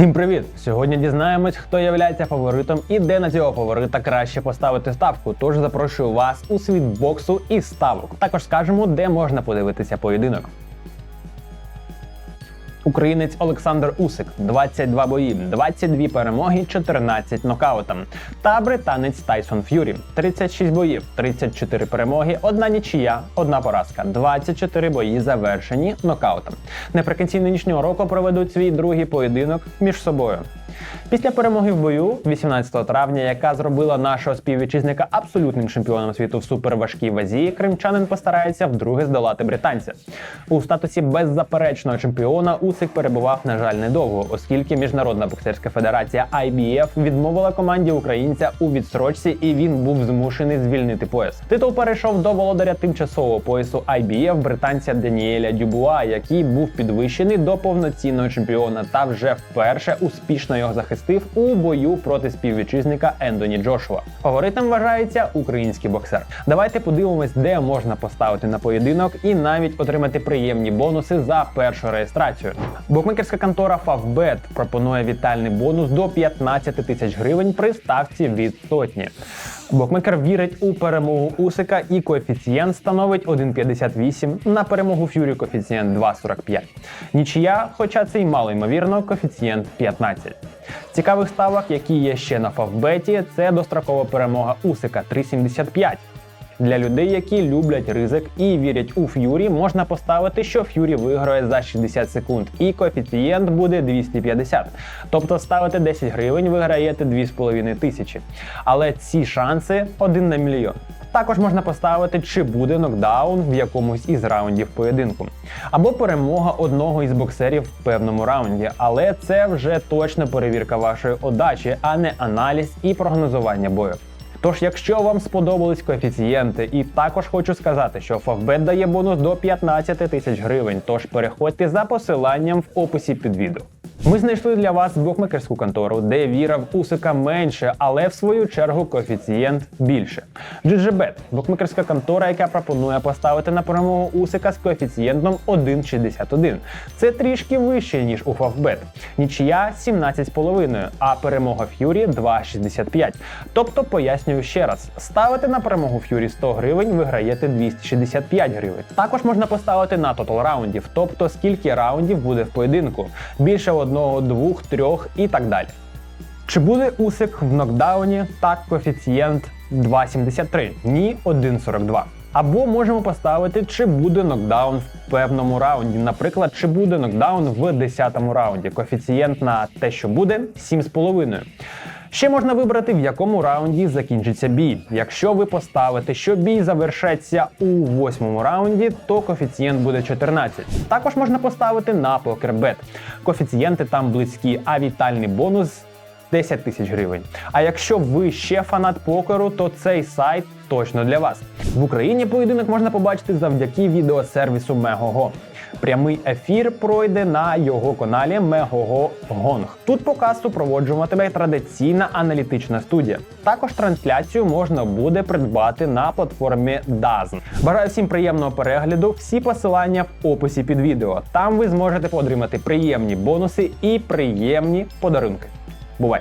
Всім привіт! Сьогодні дізнаємось, хто є фаворитом і де на цього фаворита краще поставити ставку. Тож запрошую вас у світ боксу і ставок. Також скажемо, де можна подивитися поєдинок. Українець Олександр Усик 22 бої, 22 перемоги, 14 нокаутом. Та британець Тайсон Ф'юрі 36 боїв, 34 перемоги, одна нічия, одна поразка, 24 бої завершені нокаутом. Наприкінці нинішнього року проведуть свій другий поєдинок між собою. Після перемоги в бою 18 травня, яка зробила нашого співвітчизника абсолютним чемпіоном світу в суперважкій вазі, кримчанин постарається вдруге здолати британця. У статусі беззаперечного чемпіона Усик перебував, на жаль, недовго, оскільки Міжнародна боксерська федерація IBF відмовила команді українця у відстрочці, і він був змушений звільнити пояс. Титул перейшов до володаря тимчасового поясу IBF британця Даніеля Дюбуа, який був підвищений до повноцінного чемпіона та вже вперше успішно його захистив у бою проти співвітчизника Ендоні Джошуа. Фаворитом вважається український боксер. Давайте подивимось, де можна поставити на поєдинок і навіть отримати приємні бонуси за першу реєстрацію. Букмекерська контора Favbet пропонує вітальний бонус до 15 тисяч гривень при ставці від сотні. Букмекер вірить у перемогу Усика і коефіцієнт становить 1,58, на перемогу Ф'юрі коефіцієнт 2,45. Нічия, хоча це й мало ймовірно, коефіцієнт 15. Цікавих ставок, які є ще на Фавбеті, це дострокова перемога Усика 3,75. Для людей, які люблять ризик і вірять у Ф'юрі, можна поставити, що Ф'юрі виграє за 60 секунд, і коефіцієнт буде 250. Тобто ставите 10 гривень, виграєте 2,5 тисячі. Але ці шанси один на мільйон. Також можна поставити, чи буде нокдаун в якомусь із раундів поєдинку, або перемога одного із боксерів в певному раунді. Але це вже точно перевірка вашої удачі, а не аналіз і прогнозування бою. Тож, якщо вам сподобались коефіцієнти, і також хочу сказати, що Фавбет дає бонус до 15 тисяч гривень, тож переходьте за посиланням в описі під відео. Ми знайшли для вас букмекерську контору, де віра в Усика менше, але в свою чергу коефіцієнт більше. GGBet – букмекерська контора, яка пропонує поставити на перемогу Усика з коефіцієнтом 1,61. Це трішки вище, ніж у Фавбет. Нічия 17,5, а перемога Ф'юрі 2,65. Тобто, пояснюю ще раз: ставите на перемогу Ф'юрі 100 гривень, виграєте 265 гривень. Також можна поставити на тотал раундів, тобто скільки раундів буде в поєдинку. Більше одного, двох, трьох і так далі. Чи буде Усик в нокдауні? Так, коефіцієнт 2,73, ні 1,42. Або можемо поставити, чи буде нокдаун в певному раунді. Наприклад, чи буде нокдаун в 10-му раунді. Коефіцієнт на те, що буде 7,5. Ще можна вибрати, в якому раунді закінчиться бій. Якщо ви поставите, що бій завершиться у восьмому раунді, то коефіцієнт буде 14. Також можна поставити на покербет. Коефіцієнти там близькі, а вітальний бонус 10 тисяч гривень. А якщо ви ще фанат покеру, то цей сайт точно для вас. В Україні поєдинок можна побачити завдяки відеосервісу Мегого. Прямий ефір пройде на його каналі Мегого Гонг. Тут показ супроводжуватиме традиційна аналітична студія. Також трансляцію можна буде придбати на платформі DAZN. Бажаю всім приємного перегляду. Всі посилання в описі під відео. Там ви зможете отримати приємні бонуси і приємні подарунки. Бувай!